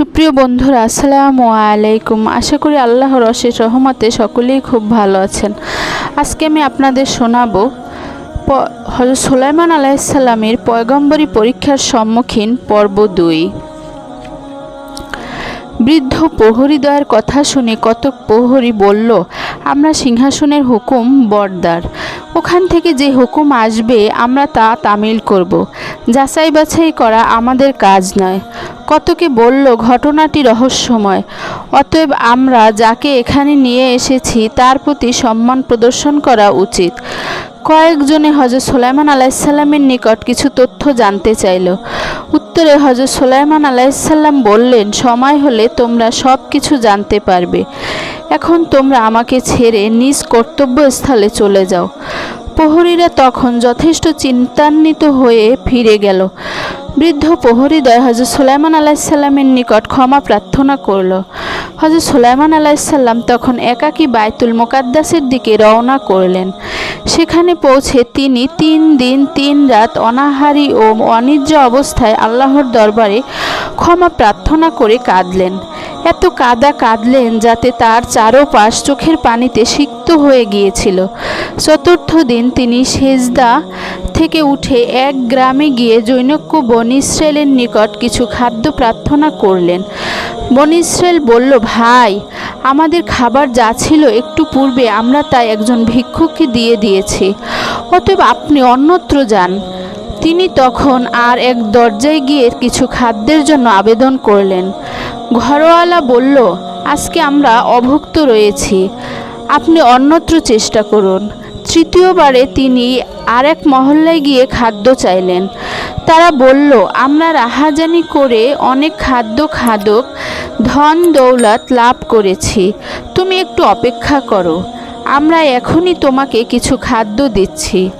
সুপ্রিয় বন্ধুরা, আসসালামু আলাইকুম। আশা করি আল্লাহর অশেষ রহমতে সকলেই খুব ভালো আছেন। আজকে আমি আপনাদের শোনাবো হজরত সুলাইমান আলাইসাল্লামের পয়গম্বরী পরীক্ষার সম্মুখীন পর্ব দুই। বৃদ্ধ প্রহরীদ্বয়ের কথা শুনে কতক প্রহরী বলল, আমরা সিংহাসনের হুকুম বরদার। ওখান থেকে যে হুকুম আসবে, আমরা তা তামিল করব। যাচাই বাছাই করা আমাদের কাজ নয়। কতকে বলল, ঘটনাটি রহস্যময়। অতএব আমরা যাকে এখানে নিয়ে এসেছি, তার প্রতি সম্মান প্রদর্শন করা উচিত। কয়েকজনে হজরত সোলাইমান আলাইসাল্লামের নিকট কিছু তথ্য জানতে চাইল। উত্তরে হজরত সোলাইমান আলাইসাল্লাম বললেন, সময় হলে তোমরা সব কিছু জানতে পারবে। এখন তোমরা আমাকে ছেড়ে নিজ কর্তব্যস্থলে চলে যাও। প্রহরীরা তখন যথেষ্ট চিন্তান্বিত হয়ে ফিরে গেল। বৃদ্ধ প্রহরীদ্বয় হজরত সুলাইমান আলাইসাল্লামের নিকট ক্ষমা প্রার্থনা করল। হজরত সুলাইমান আলাইসাল্লাম তখন একাকী বায়তুল মোকাদ্দাসের দিকে রওনা করলেন। সেখানে পৌঁছে তিনি তিন দিন, তিন রাত অনাহারী ও অনিদ্রা অবস্থায় আল্লাহর দরবারে ক্ষমা প্রার্থনা করে কাঁদলেন। এত কাদা কাঁদলেন যাতে তার চারোপাশ চোখের পানিতে সিক্ত হয়ে গিয়েছিল। চতুর্থ দিন তিনি সেজদা থেকে উঠে এক গ্রামে গিয়ে জৈনক্য বন ইসরায়েলের নিকট কিছু খাদ্য প্রার্থনা করলেন। বন ইসরায়েল বলল, ভাই, আমাদের খাবার যা ছিল একটু পূর্বে আমরা তাই একজন ভিক্ষুককে দিয়ে দিয়েছি। অতএব আপনি অন্যত্র যান। তিনি তখন আর এক দরজায় গিয়ে কিছু খাদ্যের জন্য আবেদন করলেন। ঘরওয়ালা বলল, আজকে আমরা অভুক্ত রয়েছি। আপনি অন্যত্র চেষ্টা করুন। তৃতীয়বারে তিনি আর এক মহল্লায় গিয়ে খাদ্য চাইলেন। তারা বলল, আমরা রাহাজানি করে অনেক খাদ্য, খাদক, ধন, দৌলত লাভ করেছি। তুমি একটু অপেক্ষা করো। আমরা এখনই তোমাকে কিছু খাদ্য দিচ্ছি।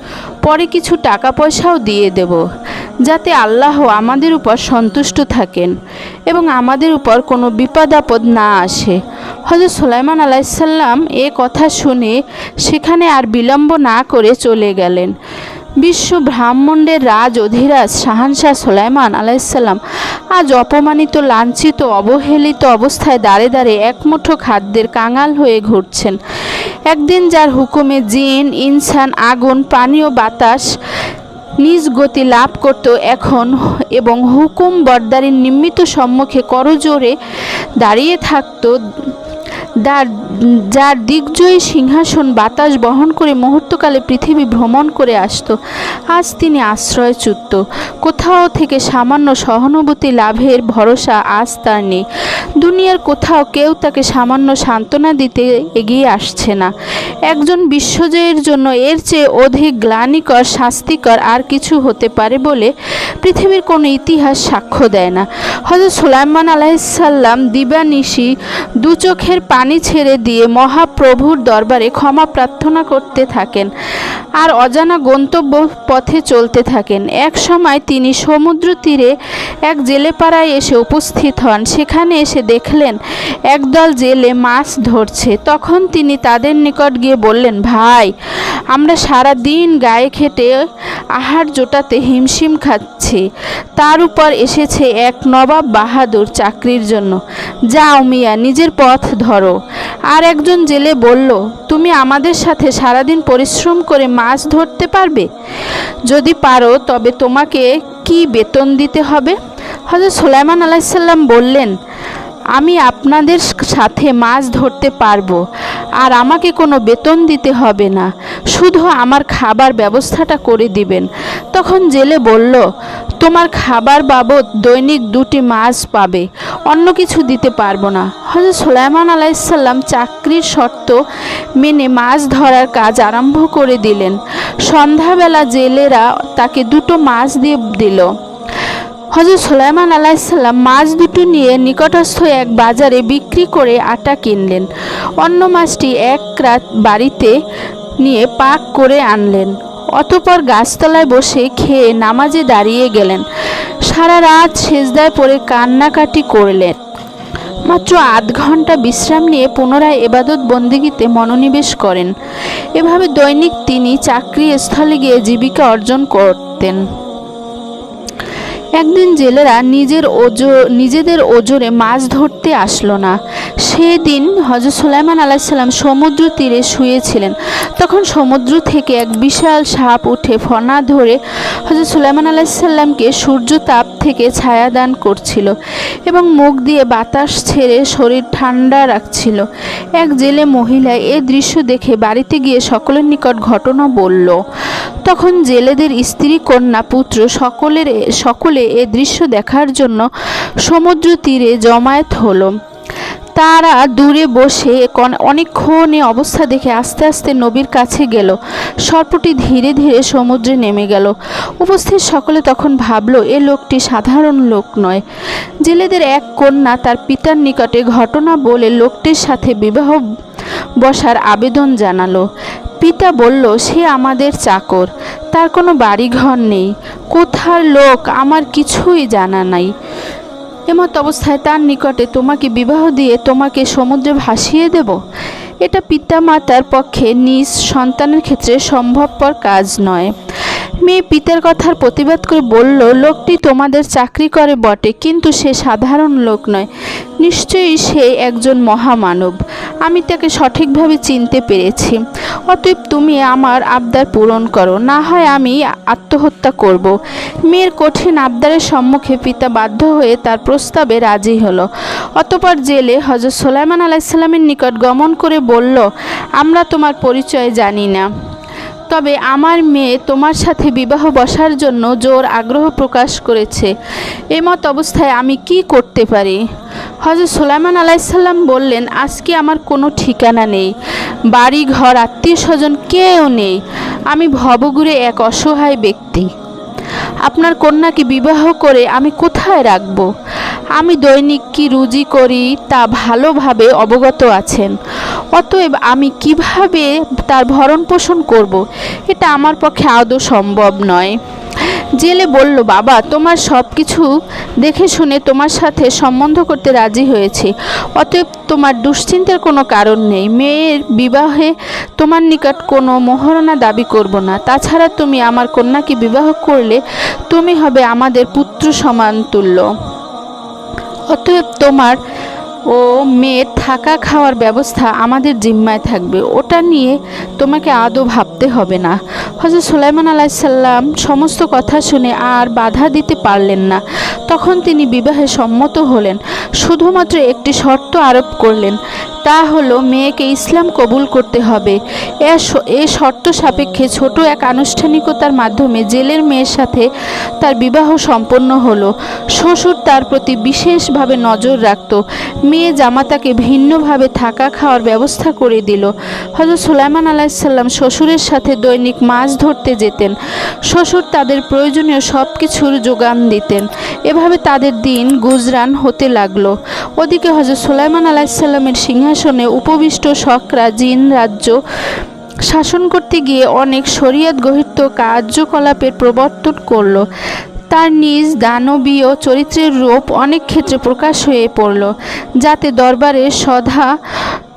পরে কিছু টাকা পয়সাও দিয়ে দেব। যাতে আল্লাহ আমাদের উপর সন্তুষ্ট থাকেন এবং আমাদের উপর কোনো বিপদ আপদ না আসে। হজরত সুলাইমান আলাইসাল্লাম এ কথা শুনে সেখানে আর বিলম্ব না করে চলে গেলেন। বিশ্ব ব্রাহ্মণ্ডের রাজ অধিরাজ শাহানশাহ সোলাইমান আলাইসাল্লাম আজ অপমানিত, লাঞ্ছিত, অবহেলিত অবস্থায় দাঁড়ে দাঁড়ে একমুঠো খাদ্যের কাঙাল হয়ে ঘুরছেন। একদিন যার হুকুমে জিন, ইনসান, আগুন, পানি ও বাতাস নিজ গতি লাভ করত এখন এবং হুকুম বরদারির নিমিত্ত সম্মুখে করজোরে দাঁড়িয়ে থাকত যার যার দিগ্জয়ী সিংহাসন বাতাস বহন করে মুহূর্তকালে পৃথিবী ভ্রমণ করে আসতো। আজ তিনি আশ্রয়চ্যুত। কোথাও থেকে সামান্য সহানুভূতি লাভের ভরসা আজ তার নেই। দুনিয়ার কোথাও কেউ তাকে সামান্য সান্ত্বনা দিতে এগিয়ে আসছে না। একজন বিশ্বজয়ের জন্য এর চেয়ে অধিক গ্লানিকর, শাস্তিকর আর কিছু হতে পারে বলে পৃথিবীর কোনো ইতিহাস সাক্ষ্য দেয় না। হজরত সুলাইমান আলাইসাল্লাম দিবানিশি দু চোখের পানি ছেড়ে দিয়ে মহাপ্রভুর দরবারে ক্ষমা প্রার্থনা করতে থাকেন আর অজানা গন্তব্য পথে চলতে থাকেন। এক সময় তিনি সমুদ্র তীরে এক জেলেপাড়ায় এসে উপস্থিত হন। সেখানে এসে দেখলেন, একদল জেলে মাছ ধরছে। তখন তিনি তাদের নিকট গিয়ে বললেন, ভাই, আমরা সারা দিন গায়ে খেটে আহার জোটাতে হিমশিম খাচ্ছি। তার উপর এসেছে এক নবাব বাহাদুর চাকরির জন্য। যাও মিয়া, নিজের পথ ধরো। আর একজন জেলে বলল, তুমি আমাদের সাথে সারাদিন পরিশ্রম করে মাছ ধরতে পারবে? যদি পারো, তবে তোমাকে কি বেতন দিতে হবে? হজরত সুলাইমান আলাইসাল্লাম বললেন আমি আপনাদের সাথে মাছ ধরতে পারব, আর আমাকে কোনো বেতন দিতে হবে না। শুধু আমার খাবার ব্যবস্থাটা করে দিবেন। তখন জেলে বলল, তোমার খাবার বাবদ দৈনিক দুটি মাছ পাবে, অন্য কিছু দিতে পারব না। হজরত সুলাইমান আলাইসাল্লাম চাকরির শর্ত মেনে মাছ ধরার কাজ আরম্ভ করে দিলেন। সন্ধ্যাবেলা জেলেরা তাকে দুটো মাছ দিয়ে দিল। হজরত সুলাইমান আলাইসাল্লাম মাছ দুটো নিয়ে নিকটস্থ এক বাজারে বিক্রি করে আটা কিনলেন। অন্য মাছটি এক রাত বাড়িতে নিয়ে পাক করে আনলেন। অতপর গাছতলায় বসে খেয়ে নামাজে দাঁড়িয়ে গেলেন। সারা রাত সেজদায় পড়ে কান্নাকাটি করলেন। মাত্র আধ ঘণ্টা বিশ্রাম নিয়ে পুনরায় এবাদত বন্দিগিতে মনোনিবেশ করেন। এভাবে দৈনিক তিনি চাকরি স্থলে গিয়ে জীবিকা অর্জন করতেন। একদিন জেলেরা নিজের ওজো, নিজেদের ওজোরে মাছ ধরতে আসলো না। সেদিন হজরত সুলাইমান আলাইসাল্লাম সমুদ্র তীরে শুয়েছিলেন। তখন সমুদ্র থেকে এক বিশাল সাপ উঠে ফনা ধরে হজরত সুলাইমান আলাইসাল্লামকে সূর্য তাপ থেকে ছায়া দান করছিল এবং মুখ দিয়ে বাতাস ছেড়ে শরীর ঠান্ডা রাখছিল। এক জেলে মহিলা এ দৃশ্য দেখে বাড়িতে গিয়ে সকলের নিকট ঘটনা বলল তখন জেলেদের স্ত্রী, কন্যা, পুত্র সকলের সকলে এ দৃশ্য দেখার জন্য সমুদ্র তীরে জমায়েত হলো। তারা দূরে বসে অনেকক্ষণ এ অবস্থা দেখে আস্তে আস্তে নবীর কাছে গেল। সর্পটি ধীরে ধীরে সমুদ্রে নেমে গেল। উপস্থিত সকলে তখন ভাবলো, এ লোকটি সাধারণ লোক নয়। জেলেদের এক কন্যা তার পিতার নিকটে ঘটনা বলে লোকটির সাথে বিবাহ বসার আবেদন জানালো। পিতা বলল, সে আমাদের চাকর। তার কোনো বাড়িঘর নেই। কোথার লোক আমার কিছুই জানা নাই। এমত অবস্থায় তার নিকটে তোমাকে বিবাহ দিয়ে তোমাকে সমুদ্রে ভাসিয়ে দেব? এটা পিতা মাতার পক্ষে নিজ সন্তানের ক্ষেত্রে সম্ভবপর কাজ নয়। মেয়ে পিতার কথার প্রতিবাদ করে বলল, লোকটি তোমাদের চাকরি করে বটে, কিন্তু সে সাধারণ লোক নয়। নিশ্চয়ই সে একজন মহামানব। আমি তাকে সঠিকভাবে চিনতে পেরেছি। অতএব তুমি আমার আবদার পূরণ করো। না হয় আমি আত্মহত্যা করব। মেয়ের কঠিন আবদারের সম্মুখে পিতা বাধ্য হয়ে তার প্রস্তাবে রাজি হলো। অতপর জেলে হজরত সোলাইমান আলাইসাল্লামের নিকট গমন করে বলল, আমরা তোমার পরিচয় জানি না। তবে আমার মেয়ে তোমার সাথে বিবাহ বসার জন্য জোর আগ্রহ প্রকাশ করেছে। এমত অবস্থায় আমি কি করতে পারি? হজরত সোলাইমান আলাইসাল্লাম বললেন, আজকে আমার কোনো ঠিকানা নেই। বাড়ি ঘর আত্মীয় স্বজন কেউ নেই। আমি ভবঘুরে এক অসহায় ব্যক্তি। আপনার কন্যাকে বিবাহ করে আমি কোথায় রাখব? আমি দৈনিক কি রুজি করি তা ভালোভাবে অবগত আছেন। অতএব আমি কীভাবে তার ভরণ পোষণ করব, এটা আমার পক্ষে আদৌ সম্ভব নয়। জেলে বলল, বাবা, তোমার সব কিছু দেখে শুনে তোমার সাথে সম্বন্ধ করতে রাজি হয়েছে। অতএব তোমার দুশ্চিন্তার কোনো কারণ নেই। মেয়ের বিবাহে তোমার নিকট কোনো মোহরণা দাবি করব না। তাছাড়া তুমি আমার কন্যাকে বিবাহ করলে তুমি হবে আমাদের পুত্র সমান তুল্য অতএব তোমার ও মেয়ের থাকা খাওয়ার ব্যবস্থা আমাদের জিম্মায় থাকবে। ওটা নিয়ে তোমাকে আদৌ ভাবতে হবে না। হজরত সুলাইমান আলাইসাল্লাম সমস্ত কথা শুনে আর বাধা দিতে পারলেন না। তখন তিনি বিবাহে সম্মত হলেন। শুধুমাত্র একটি শর্ত আরোপ করলেন তা হলো মেয়েকে ইসলাম কবুল করতে হবে। এ শর্ত সাপেক্ষে ছোট এক আনুষ্ঠানিকতার মাধ্যমে জেলের মেয়ের সাথে তার বিবাহ সম্পন্ন হলো। শ্বশুর তার প্রতি বিশেষভাবে নজর রাখত। মেয়ে জামাতাকে ভিন্নভাবে থাকা খাওয়ার ব্যবস্থা করে দিল। হজরত সুলাইমান আলাইসাল্লাম শ্বশুরের সাথে দৈনিক মাছ ধরতে যেতেন। শ্বশুর তাদের প্রয়োজনীয় সব কিছুর যোগান দিতেন। এভাবে তাদের দিন গুজরান হতে লাগল। ওদিকে হজরত সুলাইমান আলাইসাল্লামের সিংহাসনে উপবিষ্ট শকরা জিন রাজ্য শাসন করতে গিয়ে অনেক শরিয়ত গহিত কার্যকলাপের প্রবর্তন করল। তার নিজ দানবীয় চরিত্রের রূপ অনেক ক্ষেত্রে প্রকাশ হয়ে পড়ল, যাতে দরবারে সদা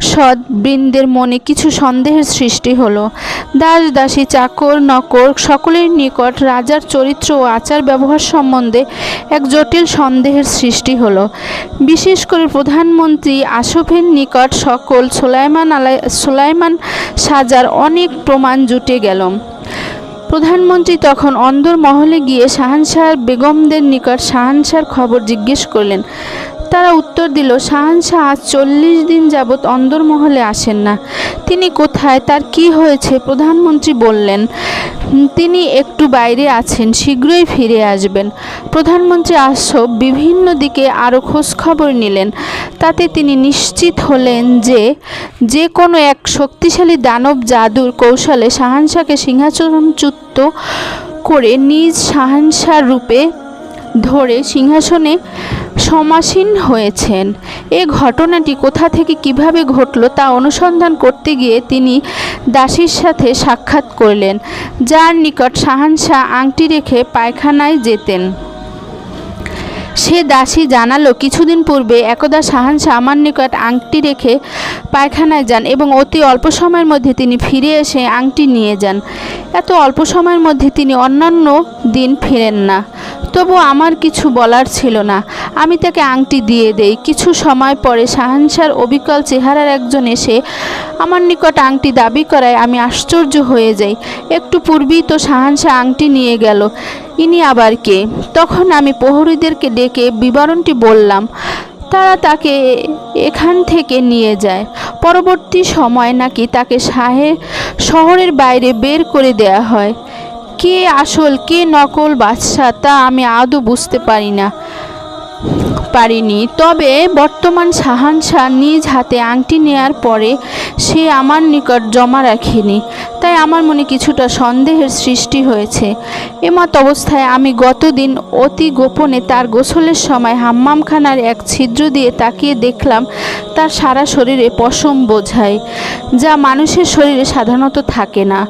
সৎ বৃন্দের মনে কিছু সন্দেহের সৃষ্টি হলো। দাস, দাসী, চাকর, নকর সকলের নিকট রাজার চরিত্র ও আচার ব্যবহার সম্বন্ধে এক জটিল সন্দেহের সৃষ্টি হলো। বিশেষ করে প্রধানমন্ত্রী আশফের নিকট সকল সোলাইমান আলাই, সোলাইমান সাজার অনেক প্রমাণ জুটে গেল। প্রধানমন্ত্রী তখন অন্দর মহলে গিয়ে শাহানশাহ বেগমদের নিকট শাহানশাহ খবর জিজ্ঞেস করলেন তারা উত্তর দিল শাহানশাহ আজ চল্লিশ দিন যাবৎ অন্দরমহলে আসেন না। তিনি কোথায়? তার কি হয়েছে? প্রধানমন্ত্রী বললেন, তিনি একটু বাইরে আছেন, শীঘ্রই ফিরে আসবেন। প্রধানমন্ত্রী আশফ বিভিন্ন দিকে আরও খোঁজখবর নিলেন। তাতে তিনি নিশ্চিত হলেন যে যে কোনো এক শক্তিশালী দানব জাদুর কৌশলে শাহানশাহকে সিংহাসনচ্যুত করে নিজ শাহানশাহ রূপে ধরে সিংহাসনে সমাসীন হয়েছেন। এ ঘটনাটি কোথা থেকে কীভাবে ঘটলো তা অনুসন্ধান করতে গিয়ে তিনি দাসীর সাথে সাক্ষাৎ করলেন, যার নিকট শাহানশাহ আংটি রেখে পায়খানায় যেতেন। সে দাসী জানালো, কিছুদিন পূর্বে একদা শাহানশাহ আমার নিকট আংটি রেখে পায়খানায় যান এবং অতি অল্প সময়ের মধ্যে তিনি ফিরে এসে আংটি নিয়ে যান। এত অল্প সময়ের মধ্যে তিনি অন্যান্য দিন ফিরেন না। তবু আমার কিছু বলার ছিল না। আমি তাকে আংটি দিয়ে দেই। কিছু সময় পরে শাহানশার অবিকল চেহারার একজন এসে আমার নিকট আংটি দাবি করায় আমি আশ্চর্য হয়ে যাই। একটু পূর্বেই তো শাহানশাহ আংটি নিয়ে গেল। ইনি আবার কে? তখন আমি প্রহরীদেরকে ডেকে বিবরণটি বললাম। তারা তাকে এখান থেকে নিয়ে যায়। পরবর্তী সময় নাকি তাকে শাহে শহরের বাইরে বের করে দেয়া হয়। কে আসল কে নকল বাদশাহ তা আমি আদৌ বুঝতে পারি না। পারিনি। তবে বর্তমান শাহানশাহ নিজ হাতে আংটি নেয়ার পরে সে আমার নিকট জমা রাখেনি। তাই আমার মনে কিছুটা সন্দেহের সৃষ্টি হয়েছে। এমত অবস্থায় আমি গতদিন অতি গোপনে তার গোসলের সময় হাম্মামখানার এক ছিদ্র দিয়ে তাকিয়ে দেখলাম, তার সারা শরীরে পশম বোঝায়, যা মানুষের শরীরে সাধারণত থাকে না।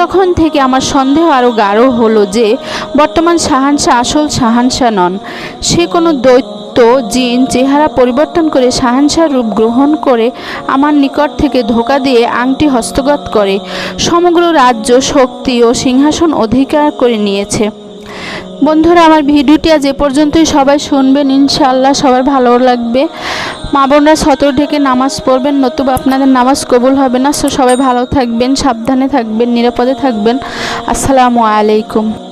তখন থেকে আমার সন্দেহ আরও গাঢ় হলো যে বর্তমান শাহানশাহ আসল শাহানশাহ নন। সে কোনো দৈত্য জিন চেহারা পরিবর্তন করে শাহানশাহ রূপ গ্রহণ করে আমার নিকট থেকে ধোকা দিয়ে আংটি হস্তগত করে। সমগ্র রাজ্য শক্তি ও সিংহাসন অধিকার করে নিয়েছে। বন্ধুরা, আমার ভিডিওটি আজ এ পর্যন্তই। সবাই শুনবেন, ইনশাআল্লাহ সবার ভালো লাগবে। মা বোনরা সতর ঢেকে নামাজ পড়বেন, নতুবা আপনাদের নামাজ কবুল হবে না। সো সবাই ভালো থাকবেন, সাবধানে থাকবেন, নিরাপদে থাকবেন। আসসালামু আলাইকুম।